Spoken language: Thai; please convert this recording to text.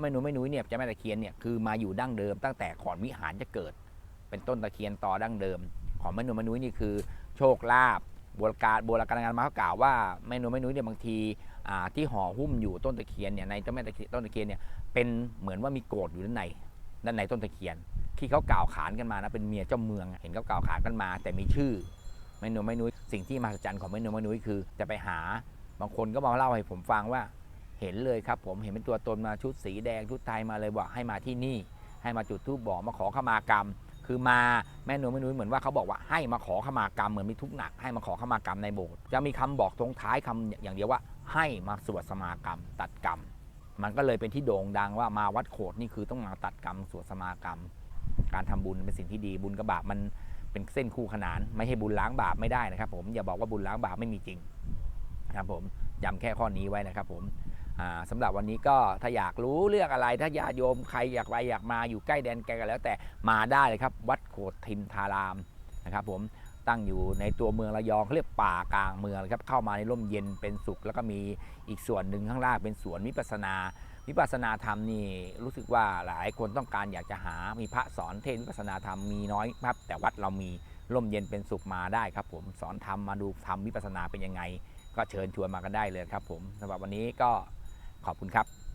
แม่นุ้ยแม่นุ้ยเนี่ยเจ้าแม่ตะเคียนเนี่ยคือมาอยู่ดั้งเดิม ตั้งแต่ก่อนวิหารจะเกิด เป็นต้นตะเคียนต่อดั้งเดิม ของแม่นุ้ยแม่นุ้ยนี่คือ โชคลาภโบราณการโบราณการงานมาเขากล่าวว่าแม่นุ้ยแม่นุ้ยเนี่ยบางทีที่ห่อหุ้มอยู่ต้นตะเคียนเนี่ยในเจ้าแม่ตะเคียนต้นตะเคียนเนี่ยเป็นเหมือนว่ามีโกรธอยู่ด้านในด้านในต้นตะเคียน ที่เขากล่าวขานกันมานะเป็นเมียเจ้าเมือง เห็นเขากล่าวขานกันมา แต่มีชื่อแม่นุ้ยแม่นุ้ยสิ่งที่มหัศจรรย์ของแม่นุ้ยแม่นุ้ยคือจะไปหาบางคนก็มาเล่าให้ผมฟังว่า เห็นเลยครับผมเห็นเป็นตัวตนมาชุดสีแดงชุดไทยมาเลยบอกให้มาที่นี่ ให้มาจุดธูปบอกมาขอขมากรรม คือมาแม่หนุ้ยแม่นุ้ยเหมือนว่าเขาบอกว่าให้มาขอขมากรรมเหมือนมีทุกหนักให้มาขอขมากรรมในโบสถ์จะมีคำบอกตรงท้ายคำอย่างเดียวว่าให้มาสวดสมากรรม ตัดกรรม มันก็เลยเป็นที่โด่งดังว่ามาวัดโขดนี่คือต้องมาตัดกรรมสวดสมากรรม การทำบุญเป็นสิ่งที่ดีบุญกับบาปมันเป็นเส้นคู่ขนาน ไม่ให้บุญล้างบาปไม่ได้นะครับ ผมอย่าบอกว่าบุญล้างบาปไม่มีจริงนะครับผมย้ำแค่ข้อนี้ไว้นะครับผม สำหรับวันนี้ก็ถ้าอยากรู้เรื่องอะไรถ้าญาติโยมใครอยากไปอยากมาอยู่ใกล้แดนไกลกันแล้ว แต่มาได้เลยครับ วัดโขดทิมทารามนะครับ ผมตั้งอยู่ในตัวเมืองระยองเขาเรียกป่ากลางเมืองครับเข้ามาในร่มเย็นเป็นสุข แล้วก็มีอีกส่วนหนึ่งข้างล่างเป็นสวนวิปัสนาวิปัสนาธรรมนี่รู้สึกว่าหลายคนต้องการอยากจะหามีพระสอนเทศวิปัสนาธรรมมีน้อยครับ แต่วัดเรามีร่มเย็นเป็นสุขมาได้ครับ ผมสอนธรรมมาดูธรรมวิปัสสนาเป็นยังไง ก็เชิญชวนมากันได้เลยครับ ผมสำหรับวันนี้ก็ ขอบคุณครับ